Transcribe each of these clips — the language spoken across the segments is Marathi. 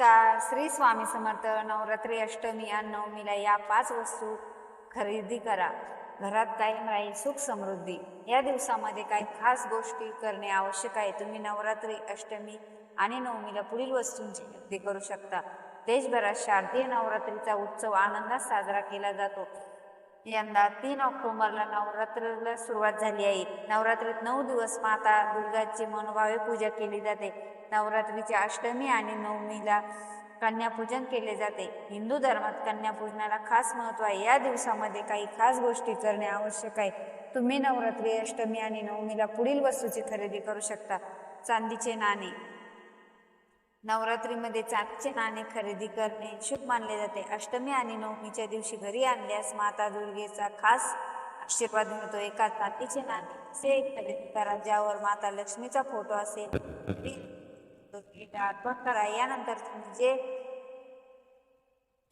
नमस्कार. श्री स्वामी समर्थ नवरात्री अष्टमी आणि नवमीला या पाच वस्तू खरेदी करा. घरात कायम राहील सुख समृद्धी. या दिवसामध्ये काही खास गोष्टी करणे आवश्यक आहे. तुम्ही नवरात्री अष्टमी आणि नवमीला पुढील वस्तूंची खरेदी करू शकता. देशभरात शारदीय नवरात्रीचा उत्सव आनंदात साजरा केला जातो. यंदा तीन ऑक्टोबरला नवरात्रीला सुरुवात झाली आहे. नवरात्रीत नऊ दिवस माता दुर्गाची मनोभावे पूजा केली जाते. नवरात्रीची अष्टमी आणि नवमीला कन्यापूजन केले जाते. हिंदू धर्मात कन्यापूजनाला खास महत्त्व आहे. या दिवसामध्ये काही खास गोष्टी करणे आवश्यक आहे. तुम्ही नवरात्री अष्टमी आणि नवमीला पुढील वस्तूची खरेदी करू शकता. चांदीचे नाणे नवरात्रीमध्ये चांदीचे नाणे खरेदी करणे शुभ मानले जाते. अष्टमी आणि नवमीच्या दिवशी घरी आणल्यास माता दुर्गेचा खास आशीर्वाद मिळतो. एका चांदीचे नाणे. असे एक खरेदी करा ज्यावर माता लक्ष्मीचा फोटो असेल. ते अर्पण करा यानंतर तुम्ही जे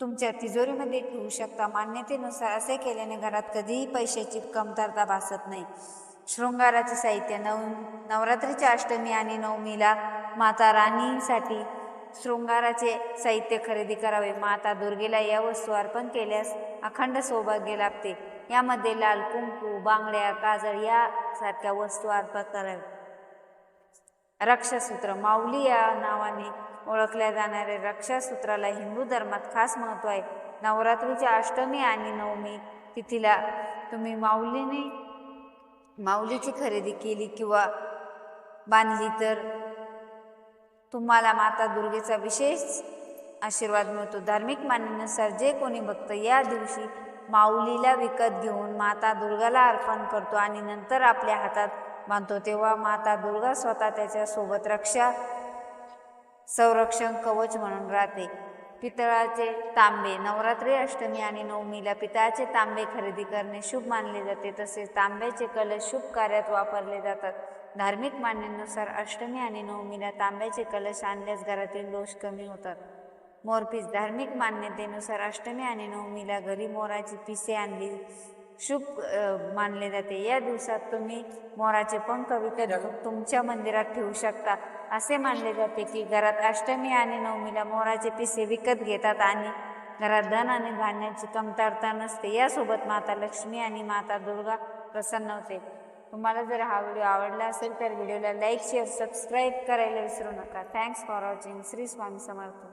तुमच्या तिजोरीमध्ये ठेवू शकता मान्यतेनुसार असे केल्याने घरात कधीही पैशाची कमतरता भासत नाही. शृंगाराचे साहित्य नव नवरात्रीच्या अष्टमी आणि नवमीला माता राणीसाठी शृंगाराचे साहित्य खरेदी करावे. माता दुर्गेला या वस्तू अर्पण केल्यास अखंड सौभाग्य लाभते. यामध्ये लाल कुंकू बांगड्या काजळ यासारख्या वस्तू अर्पण कराव्या. रक्षासूत्र. माऊली या नावाने ओळखल्या जाणाऱ्या रक्षासूत्राला हिंदू धर्मात खास महत्त्व आहे. नवरात्रीच्या अष्टमी आणि नवमी तिथीला तुम्ही माऊलीने माऊलीची खरेदी केली किंवा बांधली तर तुम्हाला माता दुर्गेचा विशेष आशीर्वाद मिळतो. धार्मिक मान्यनुसार जे कोणी भक्त या दिवशी माऊलीला विकत घेऊन माता दुर्गाला अर्पण करतो आणि नंतर आपल्या हातात बांधतो तेव्हा माता दुर्गा स्वतः त्याच्यासोबत रक्षा संरक्षण कवच म्हणून राहते. पितळाचे तांबे. नवरात्री अष्टमी आणि नवमीला पितळाचे तांबे खरेदी करणे शुभ मानले जाते. तसेच तांब्याचे कलश शुभ कार्यात वापरले जातात. धार्मिक मान्यानुसार अष्टमी आणि नवमीला तांब्याचे कलश आणल्यास घरातील दोष कमी होतात. मोरपीस धार्मिक मान्यतेनुसार अष्टमी आणि नवमीला घरी मोराची पिसे आणली शुभ मानले जाते. या दिवसात तुम्ही मोराचे पंख विकत तुमच्या मंदिरात ठेवू शकता. असे मानले जाते की घरात अष्टमी आणि नवमीला मोराचे पिसे विकत घेतात आणि घरात धन आणि धान्याची कमतरता नसते. यासोबत माता लक्ष्मी आणि माता दुर्गा प्रसन्न होते. तुम्हाला जर हा व्हिडिओ आवडला असेल तर व्हिडिओला लाईक शेअर सबस्क्राईब करायला विसरू नका. Thanks for watching Shri Swami Samarth.